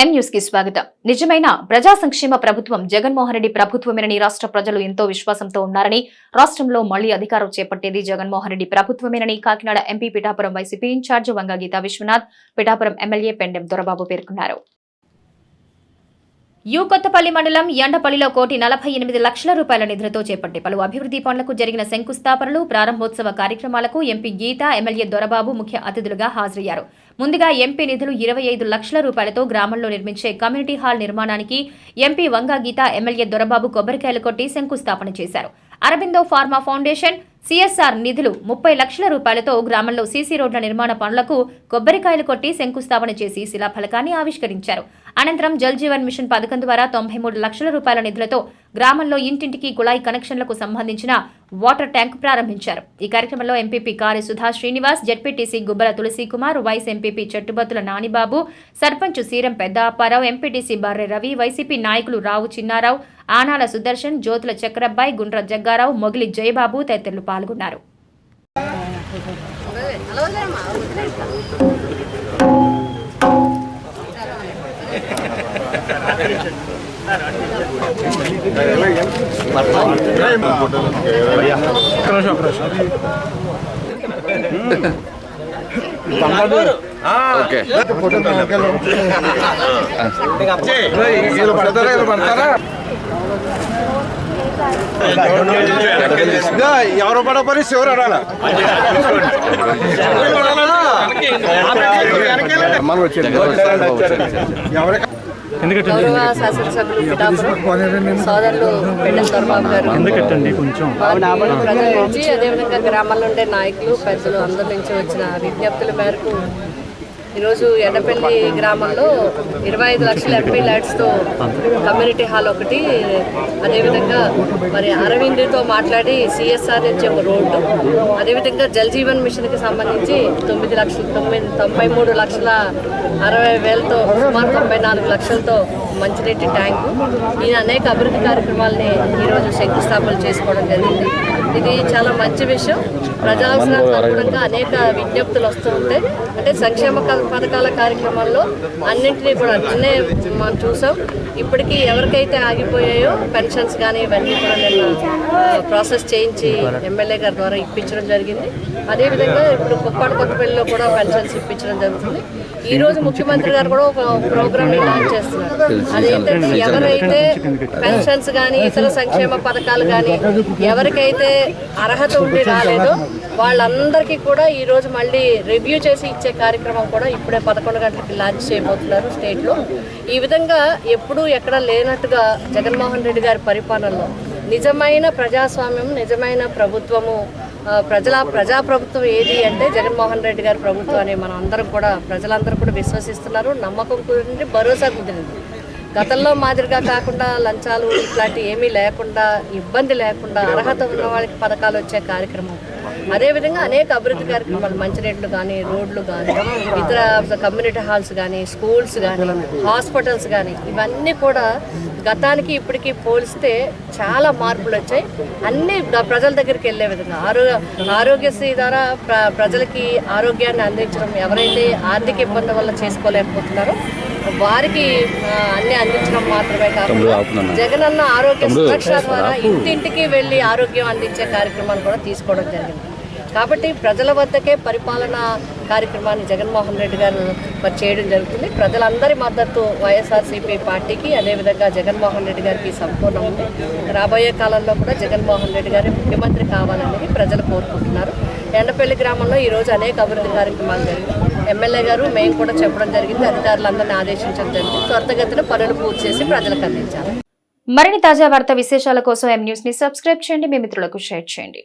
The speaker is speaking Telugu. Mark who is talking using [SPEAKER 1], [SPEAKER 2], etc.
[SPEAKER 1] ఎం న్యూస్కి స్వాగతం. నిజమైన ప్రజా సంక్షేమ ప్రభుత్వం జగన్మోహన్ రెడ్డి ప్రభుత్వమేనని రాష్ట్ర ప్రజలు ఎంతో విశ్వాసంతో ఉన్నారని రాష్ట్రంలో మళ్ళీ అధికారం చేపట్టేది Jaganmohan Reddy ప్రభుత్వమేనని Kakinada MP Pithapuram YCP in charge Vanga Geetha Vishwanath Pithapuram MLA Pendem Dorababu పేర్కొన్నారు. యు కొత్తపల్లి మండలం ఎండపల్లిలో కోటి నలభై ఎనిమిది లక్షల రూపాయల నిధులతో చేపట్టే పలు అభివృద్ధి పనులకు జరిగిన శంకుస్థాపనలు ప్రారంభోత్సవ కార్యక్రమాలకు ఎంపీ గీత ఎమ్మెల్యే దొరబాబు ముఖ్య అతిథులుగా హాజరయ్యారు. ముందుగా ఎంపీ నిధులు ఇరవై ఐదు లక్షల రూపాయలతో గ్రామంలో నిర్మించే కమ్యూనిటీ హాల్ నిర్మాణానికి ఎంపీ వంగా గీత ఎమ్మెల్యే దొరబాబు కొబ్బరికాయలు కొట్టి శంకుస్థాపన చేశారు. అరబిందో ఫార్మా ఫౌండేషన్ సిఎస్ఆర్ నిధులు ముప్పై లక్షల రూపాయలతో గ్రామంలో సీసీ రోడ్ల నిర్మాణ పనులకు కొబ్బరికాయలు కొట్టి శంకుస్థాపన చేసి శిలాఫలకాన్ని ఆవిష్కరించారు. అనంతరం జల్ జీవన్ మిషన్ పథకం ద్వారా తొంభై మూడు లక్షల రూపాయల నిధులతో గ్రామంలో ఇంటింటికి కుళాయి కనెక్షన్లకు సంబంధించిన వాటర్ ట్యాంక్ ప్రారంభించారు. ఈ కార్యక్రమంలో MPP Kari Sudha Srinivas ZPTC Gubbala Tulasi Kumar vice MPP Chettubathula Nanibabu sarpanch Seeram Pedda Apparao MPTC బర్రె రవి వైసీపీ నాయకులు రావు చిన్నారావు ఆనాల సుదర్శన్ జ్యోతుల చక్రబ్బాయి గుండ్ర జగ్గారావు మొగిలి జయబాబు తదితరులు పాల్గొన్నారు.
[SPEAKER 2] ఓకే
[SPEAKER 3] ఎవరు పడపని శివరు అడాల
[SPEAKER 2] మనం వచ్చేది
[SPEAKER 3] ఎవరికి
[SPEAKER 4] గౌరవ శాసనసభ్యులు పిఠాపురం సోదరులు పెండల దొరబాబు గారు.
[SPEAKER 5] ఎందుకట్టండి కొంచెం?
[SPEAKER 4] ప్రజల నుంచి అదేవిధంగా గ్రామాల్లో ఉండే నాయకులు పెద్దలు అందరి నుంచి వచ్చిన విజ్ఞప్తుల మేరకు ఈరోజు ఎడపల్లి గ్రామంలో ఇరవై ఐదు లక్షల ఎంపీ ల్యాడ్స్తో కమ్యూనిటీ హాల్ ఒకటి. అదేవిధంగా మరి అరవింద్తో మాట్లాడి సిఎస్ఆర్ నుంచి ఒక రోడ్డు. అదేవిధంగా జల్ జీవన్ మిషన్కి సంబంధించి తొమ్మిది లక్షల తొమ్మిది తొంభై మూడు లక్షల అరవై వేలతో సుమారు తొంభై నాలుగు లక్షలతో మంచినీటి ట్యాంకు. ఈయన అనేక అభివృద్ధి కార్యక్రమాలని ఈరోజు శంకుస్థాపన చేసుకోవడం జరిగింది. ఇది చాలా మంచి విషయం. ప్రజా అవసరాలకు అనుగుణంగా అనేక విజ్ఞప్తులు వస్తూ ఉంటాయి. అంటే సంక్షేమ క- పథకాల కార్యక్రమాల్లో అన్నింటినీ కూడా నిన్నే మనం చూసాం. ఇప్పటికీ ఎవరికైతే ఆగిపోయాయో పెన్షన్స్ కానీ ఇవన్నీ కూడా నిన్న ప్రాసెస్ చేయించి ఎమ్మెల్యే గారి ద్వారా ఇప్పించడం జరిగింది. అదేవిధంగా ఇప్పుడు కుప్పాడు కొత్తపల్లిలో కూడా పెన్షన్స్ ఇప్పించడం జరుగుతుంది. ఈ రోజు ముఖ్యమంత్రి గారు కూడా ఒక ప్రోగ్రామ్ లాంచ్ చేస్తున్నారు. అదేంటంటే ఎవరైతే పెన్షన్స్ కానీ ఇతర సంక్షేమ పథకాలు కానీ ఎవరికైతే అర్హత ఉండి రాలేదో వాళ్ళందరికీ కూడా ఈ రోజు మళ్ళీ రివ్యూ చేసి ఇచ్చే కార్యక్రమం కూడా ఇప్పుడే పదకొండు గంటలకి లాంచ్ చేయబోతున్నారు స్టేట్లో ఈ విధంగా ఎప్పుడూ ఎక్కడ లేనట్టుగా జగన్మోహన్ రెడ్డి గారి పరిపాలనలో నిజమైన ప్రజాస్వామ్యం నిజమైన ప్రభుత్వము ప్రజల ప్రజాప్రభుత్వం ఏది అంటే జగన్మోహన్ రెడ్డి గారి ప్రభుత్వం అని మనం అందరం కూడా ప్రజలందరూ కూడా విశ్వసిస్తున్నారు. నమ్మకం కుదిరింది భరోసా కుదిరింది గతంలో మాదిరిగా కాకుండా లంచాలు ఇట్లాంటి ఏమీ లేకుండా ఇబ్బంది లేకుండా అర్హత ఉన్న వాళ్ళకి పథకాలు వచ్చే కార్యక్రమం. అదేవిధంగా అనేక అభివృద్ధి కార్యక్రమాలు మంచినీళ్ళు కానీ రోడ్లు కానీ ఇతర కమ్యూనిటీ హాల్స్ కానీ స్కూల్స్ కానీ హాస్పిటల్స్ కానీ ఇవన్నీ కూడా గతానికి ఇప్పటికి పోలిస్తే చాలా మార్పులు వచ్చాయి. అన్ని ప్రజల దగ్గరికి వెళ్ళే విధంగా ఆరోగ్య ఆరోగ్యశ్రీ ద్వారా ప్ర ప్రజలకి ఆరోగ్యాన్ని అందించడం ఎవరైతే ఆర్థిక ఇబ్బంది వల్ల చేసుకోలేకపోతున్నారో వారికి అన్ని అందించడం మాత్రమే కాకుండా జగనన్న ఆరోగ్య సురక్ష ద్వారా ఇంటింటికి వెళ్ళి ఆరోగ్యం అందించే కార్యక్రమాన్ని కూడా తీసుకోవడం జరిగింది. కాబట్టి ప్రజల వద్దకే పరిపాలన కార్యక్రమాన్ని జగన్మోహన్ రెడ్డి గారు మరి చేయడం జరుగుతుంది. ప్రజలందరి మద్దతు వైఎస్ఆర్సీపీ పార్టీకి అదేవిధంగా జగన్మోహన్ రెడ్డి గారికి సంపూర్ణ ఉంది. రాబోయే కాలంలో కూడా జగన్మోహన్ రెడ్డి గారి ముఖ్యమంత్రి కావాలనేది ప్రజలు కోరుకుంటున్నారు. ఎండపల్లి గ్రామంలో ఈరోజు అనేక అభివృద్ధి కార్యక్రమాలు జరిగాయి. ఎమ్మెల్యే గారు మేము కూడా చెప్పడం జరిగింది. అధికారులందరినీ ఆదేశించడం జరిగింది. త్వరితగతిన పనులు పూర్తి చేసి ప్రజలకు అందించాలి.
[SPEAKER 1] మరిన్ని తాజా వార్త విశేషాల కోసం ఎం న్యూస్ని సబ్స్క్రైబ్ చేయండి. మీ మిత్రులకు షేర్ చేయండి.